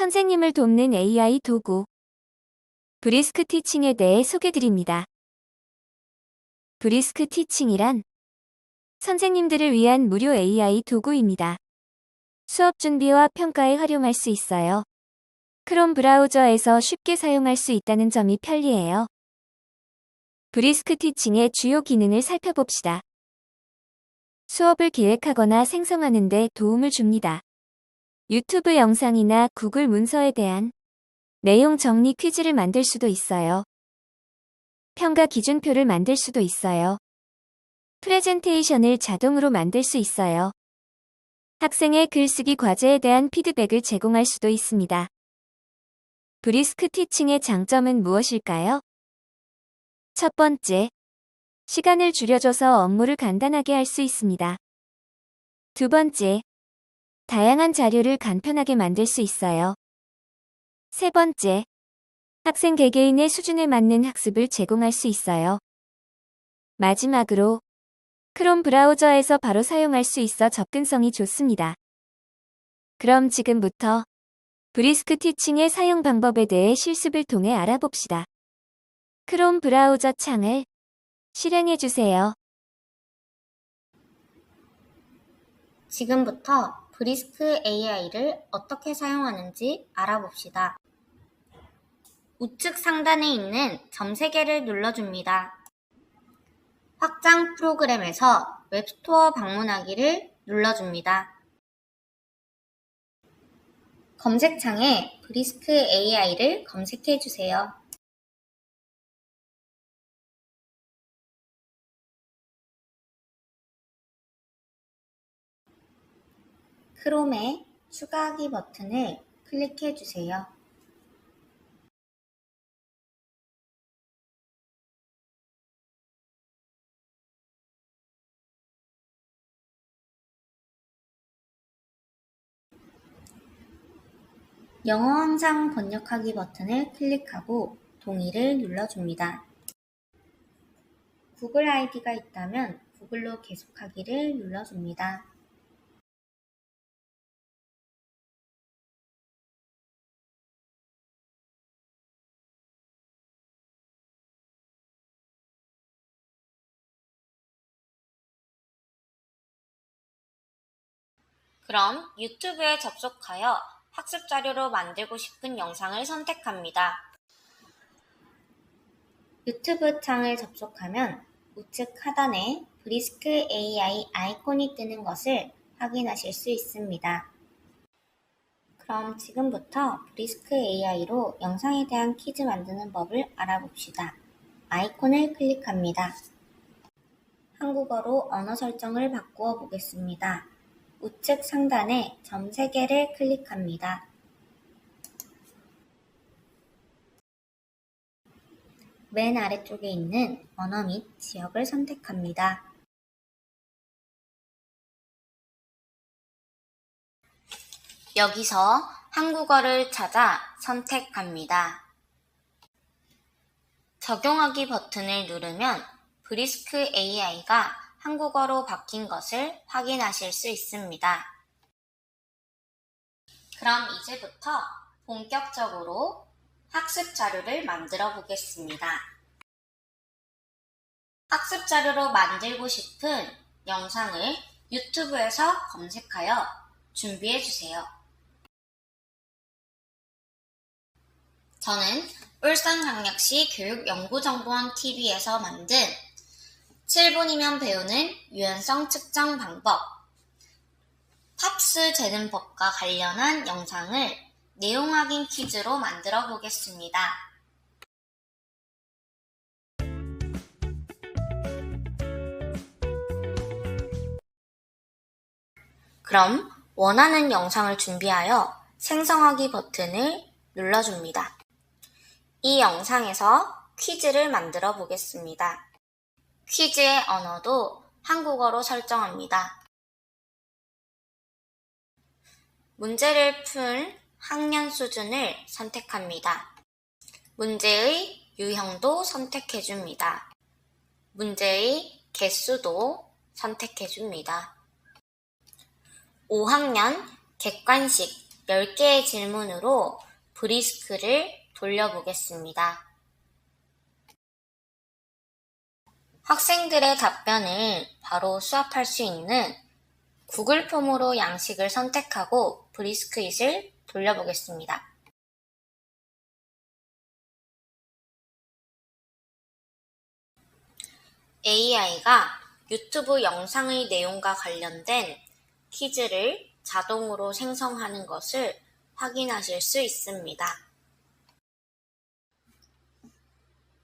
선생님을 돕는 AI 도구. 브리스크 티칭에 대해 소개드립니다. 브리스크 티칭이란 선생님들을 위한 무료 AI 도구입니다. 수업 준비와 평가에 활용할 수 있어요. 크롬 브라우저에서 쉽게 사용할 수 있다는 점이 편리해요. 브리스크 티칭의 주요 기능을 살펴봅시다. 수업을 기획하거나 생성하는 데 도움을 줍니다. 유튜브 영상이나 구글 문서에 대한 내용 정리 퀴즈를 만들 수도 있어요. 평가 기준표를 만들 수도 있어요. 프레젠테이션을 자동으로 만들 수 있어요. 학생의 글쓰기 과제에 대한 피드백을 제공할 수도 있습니다. 브리스크 티칭의 장점은 무엇일까요? 첫 번째, 시간을 줄여줘서 업무를 간단하게 할 수 있습니다. 두 번째, 다양한 자료를 간편하게 만들 수 있어요. 세 번째, 학생 개개인의 수준에 맞는 학습을 제공할 수 있어요. 마지막으로, 크롬 브라우저에서 바로 사용할 수 있어 접근성이 좋습니다. 그럼 지금부터 브리스크 티칭의 사용 방법에 대해 실습을 통해 알아봅시다. 크롬 브라우저 창을 실행해 주세요. 지금부터 브리스크 AI를 어떻게 사용하는지 알아봅시다. 우측 상단에 있는 점 3개를 눌러줍니다. 확장 프로그램에서 웹스토어 방문하기를 눌러줍니다. 검색창에 브리스크 AI를 검색해 주세요. 크롬의 추가하기 버튼을 클릭해 주세요. 영어 항상 번역하기 버튼을 클릭하고 동의를 눌러줍니다. 구글 아이디가 있다면 구글로 계속하기를 눌러줍니다. 그럼 유튜브에 접속하여 학습 자료로 만들고 싶은 영상을 선택합니다. 유튜브 창을 접속하면 우측 하단에 브리스크 AI 아이콘이 뜨는 것을 확인하실 수 있습니다. 그럼 지금부터 브리스크 AI로 영상에 대한 퀴즈 만드는 법을 알아봅시다. 아이콘을 클릭합니다. 한국어로 언어 설정을 바꾸어 보겠습니다. 우측 상단에 점 3개를 클릭합니다. 맨 아래쪽에 있는 언어 및 지역을 선택합니다. 여기서 한국어를 찾아 선택합니다. 적용하기 버튼을 누르면 브리스크 AI가 한국어로 바뀐 것을 확인하실 수 있습니다. 그럼 이제부터 본격적으로 학습 자료를 만들어 보겠습니다. 학습 자료로 만들고 싶은 영상을 유튜브에서 검색하여 준비해 주세요. 저는 울산광역시 교육연구정보원 TV에서 만든 7분이면 배우는 유연성 측정 방법, 팝스 재는 법과 관련한 영상을 내용 확인 퀴즈로 만들어 보겠습니다. 그럼 원하는 영상을 준비하여 생성하기 버튼을 눌러줍니다. 이 영상에서 퀴즈를 만들어 보겠습니다. 퀴즈의 언어도 한국어로 설정합니다. 문제를 풀 학년 수준을 선택합니다. 문제의 유형도 선택해 줍니다. 문제의 개수도 선택해 줍니다. 5학년 객관식 10개의 질문으로 브리스크를 돌려보겠습니다. 학생들의 답변을 바로 수합할 수 있는 구글 폼으로 양식을 선택하고 브리스크잇을 돌려보겠습니다. AI가 유튜브 영상의 내용과 관련된 퀴즈를 자동으로 생성하는 것을 확인하실 수 있습니다.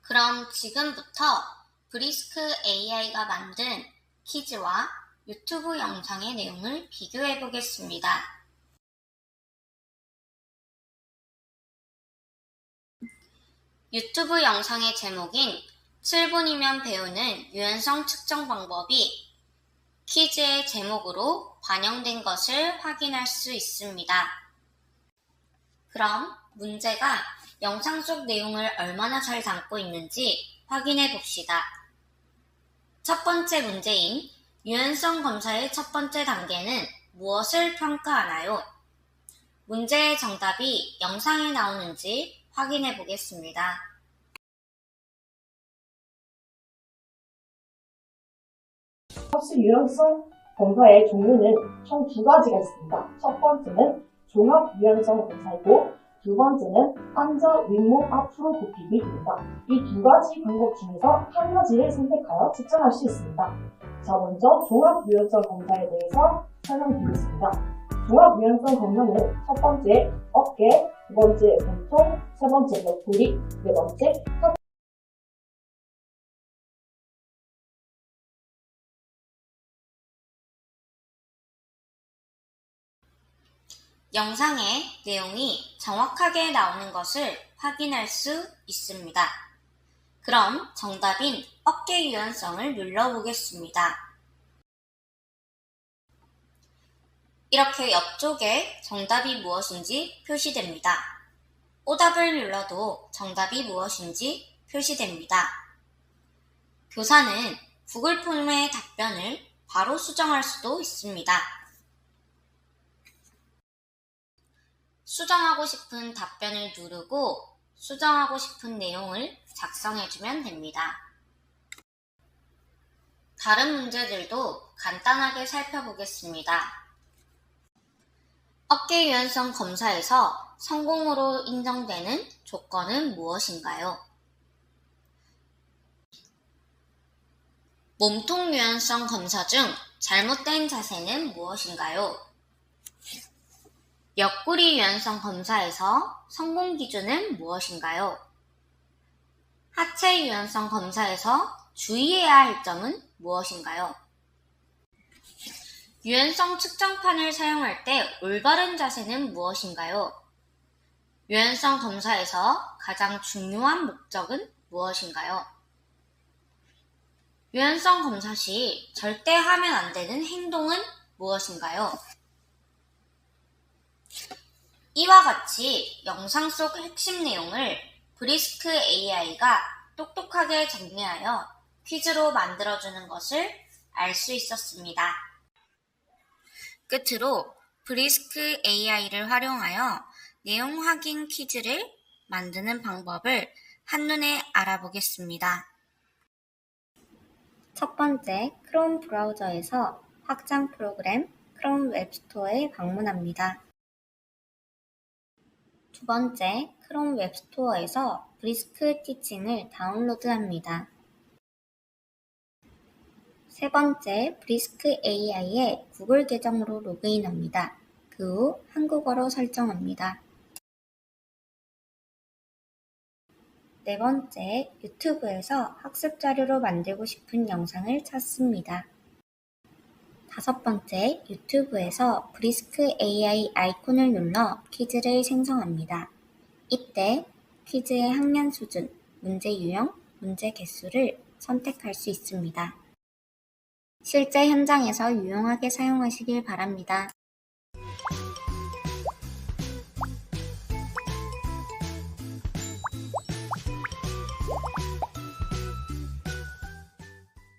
그럼 지금부터 브리스크 AI가 만든 퀴즈와 유튜브 영상의 내용을 비교해 보겠습니다. 유튜브 영상의 제목인 7분이면 배우는 유연성 측정 방법이 퀴즈의 제목으로 반영된 것을 확인할 수 있습니다. 그럼 문제가 영상 속 내용을 얼마나 잘 담고 있는지 확인해 봅시다. 첫 번째 문제인 유연성 검사의 첫 번째 단계는 무엇을 평가하나요? 문제의 정답이 영상에 나오는지 확인해 보겠습니다. 학습 유연성 검사의 종류는 총 두 가지가 있습니다. 첫 번째는 종합 유연성 검사이고 두 번째는 앉아 윗몸 앞으로 굽히기입니다. 이 두 가지 방법 중에서 한 가지를 선택하여 측정할 수 있습니다. 자, 먼저 종합 유연성 검사에 대해서 설명드리겠습니다. 종합 유연성 검사는 첫 번째 어깨, 두 번째 몸통, 세 번째 옆구리, 네 번째 영상에 내용이 정확하게 나오는 것을 확인할 수 있습니다. 그럼 정답인 어깨 유연성을 눌러보겠습니다. 이렇게 옆쪽에 정답이 무엇인지 표시됩니다. 오답을 눌러도 정답이 무엇인지 표시됩니다. 교사는 구글 폼의 답변을 바로 수정할 수도 있습니다. 수정하고 싶은 답변을 누르고 수정하고 싶은 내용을 작성해주면 됩니다. 다른 문제들도 간단하게 살펴보겠습니다. 어깨 유연성 검사에서 성공으로 인정되는 조건은 무엇인가요? 몸통 유연성 검사 중 잘못된 자세는 무엇인가요? 옆구리 유연성 검사에서 성공 기준은 무엇인가요? 하체 유연성 검사에서 주의해야 할 점은 무엇인가요? 유연성 측정판을 사용할 때 올바른 자세는 무엇인가요? 유연성 검사에서 가장 중요한 목적은 무엇인가요? 유연성 검사 시 절대 하면 안 되는 행동은 무엇인가요? 이와 같이 영상 속 핵심 내용을 브리스크 AI가 똑똑하게 정리하여 퀴즈로 만들어주는 것을 알 수 있었습니다. 끝으로 브리스크 AI를 활용하여 내용 확인 퀴즈를 만드는 방법을 한눈에 알아보겠습니다. 첫 번째, 크롬 브라우저에서 확장 프로그램 크롬 웹스토어에 방문합니다. 두 번째, 크롬 웹스토어에서 브리스크 티칭을 다운로드합니다. 세 번째, 브리스크 AI의 구글 계정으로 로그인합니다. 그 후 한국어로 설정합니다. 네 번째, 유튜브에서 학습 자료로 만들고 싶은 영상을 찾습니다. 다섯 번째, 유튜브에서 브리스크 AI 아이콘을 눌러 퀴즈를 생성합니다. 이때 퀴즈의 학년 수준, 문제 유형, 문제 개수를 선택할 수 있습니다. 실제 현장에서 유용하게 사용하시길 바랍니다.